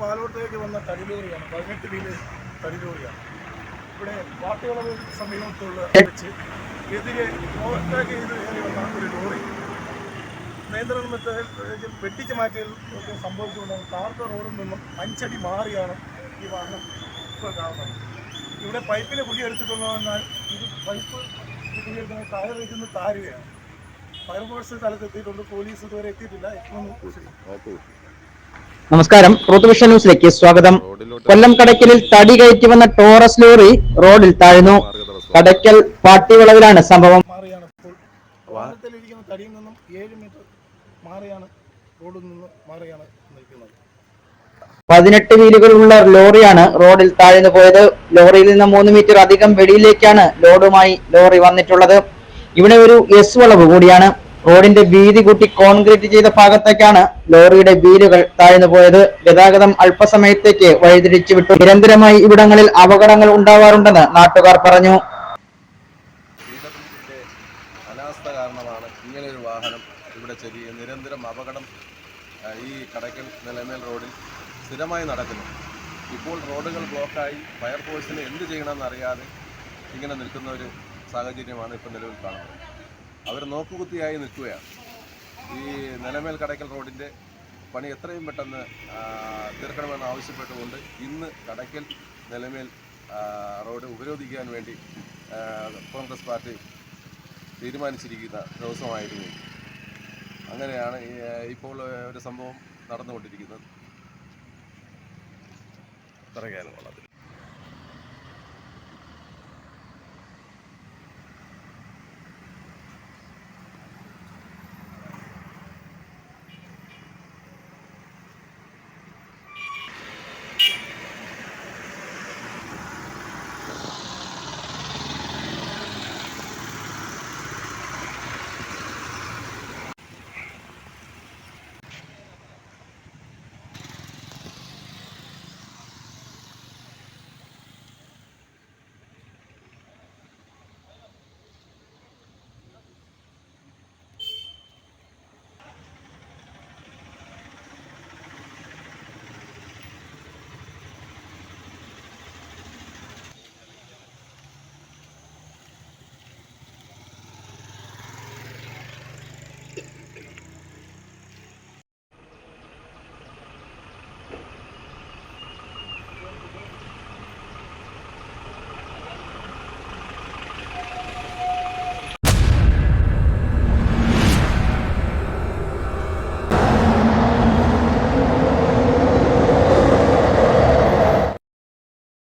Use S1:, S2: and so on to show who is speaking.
S1: ലോറിയാണ് പതിനെട്ട് വീൽ തടിലോറിയാണ്. ഇവിടെ വാട്ടുകളവ് സമീപത്തുള്ള വെച്ച് എതിരെ ഓവർടേക്ക് ചെയ്ത് കയറി വന്ന ഒരു ലോറി. നിയന്ത്രണം വിട്ട് വെട്ടിച്ച് മാറ്റിയതിൽ ഒക്കെ സംഭവിച്ചുകൊണ്ടാണ് താർത്ത റോഡിൽ നിന്നും അഞ്ചടി മാറിയാണ് ഈ വാഹനം ഇപ്പോൾ കാണുന്നത്. ഇവിടെ പൈപ്പിന് കുടിയെടുത്തിട്ടുള്ളതെന്നാൽ ഇത് പൈപ്പ് കുടിയെടുക്കുന്ന ടയർ വയ്ക്കുന്ന താരുകയാണ് ഫയർഫോഴ്സ് സ്ഥലത്തെത്തിയിട്ടുണ്ട് പോലീസ് ഇതുവരെ എത്തിയിട്ടില്ല. എത്തുമെന്ന്
S2: നമസ്കാരം. വിഷൻ ന്യൂസിലേക്ക് സ്വാഗതം. കൊല്ലം കടയ്ക്കലിൽ തടി കയറ്റി വന്ന ടോറസ് ലോറി റോഡിൽ താഴ്ന്നു. കടയ്ക്കൽ പാട്ടിവിളവിലാണ് സംഭവം.
S1: തടിയിൽ നിന്നും ഏഴ് മീറ്റർ മാറിയാണ് റോഡിൽ നിന്ന് മാറിയാണ് നിൽക്കുന്നത്.
S2: പതിനെട്ട് വീലുകളുള്ള ലോറിയാണ് റോഡിൽ താഴ്ന്നു പോയത്. ലോറിയിൽ നിന്ന് മൂന്ന് മീറ്റർ അധികം വെടിയിലേക്കാണ് ലോഡുമായി ലോറി വന്നിട്ടുള്ളത്. ഇവിടെ ഒരു എസ് വളവ് കൂടിയാണ്. റോഡിന്റെ വീതി കൂട്ടി കോൺക്രീറ്റ് ചെയ്ത ഭാഗത്തേക്കാണ് ലോറിയുടെ വീലുകൾ താഴ്ന്നു പോയത്. ഗതാഗതം അല്പസമയത്തേക്ക് വഴിതിരിച്ചു വിട്ടു. നിരന്തരമായി ഇവിടങ്ങളിൽ അപകടങ്ങൾ ഉണ്ടാവാറുണ്ടെന്ന് നാട്ടുകാർ പറഞ്ഞു.
S3: അനാസ്ഥ കാരണമാണ് ഇങ്ങനൊരു വാഹനം ഇവിടെ ചെറിയ നിരന്തരം അപകടം ഈ കടയ്ക്കൽ നിലമേൽ റോഡിൽ സ്ഥിരമായി നടക്കുന്നു. ഇപ്പോൾ റോഡുകൾ ബ്ലോക്കായി. ഫയർഫോഴ്സിന് എന്ത് ചെയ്യണമെന്ന് അറിയാതെ ഇങ്ങനെ നിൽക്കുന്ന ഒരു സാഹചര്യമാണ് ഇപ്പോൾ നിലവിൽ കാണുന്നത്. അവർ നോക്കുകുത്തിയായി നിൽക്കുകയാണ്. ഈ നിലമേൽ കടയ്ക്കൽ റോഡിന്റെ പണി എത്രയും പെട്ടെന്ന് തീർക്കണമെന്ന് ആവശ്യപ്പെട്ടുകൊണ്ട് ഇന്ന് കടയ്ക്കൽ നിലമേൽ റോഡ് ഉപരോധിക്കാൻ വേണ്ടി കോൺഗ്രസ് പാർട്ടി തീരുമാനിച്ചിരിക്കുന്ന ദിവസമായിരുന്നു. അങ്ങനെയാണ് ഇപ്പോൾ ഒരു സംഭവം നടന്നുകൊണ്ടിരിക്കുന്നത്. അത്രയ്ക്കാനുള്ളത്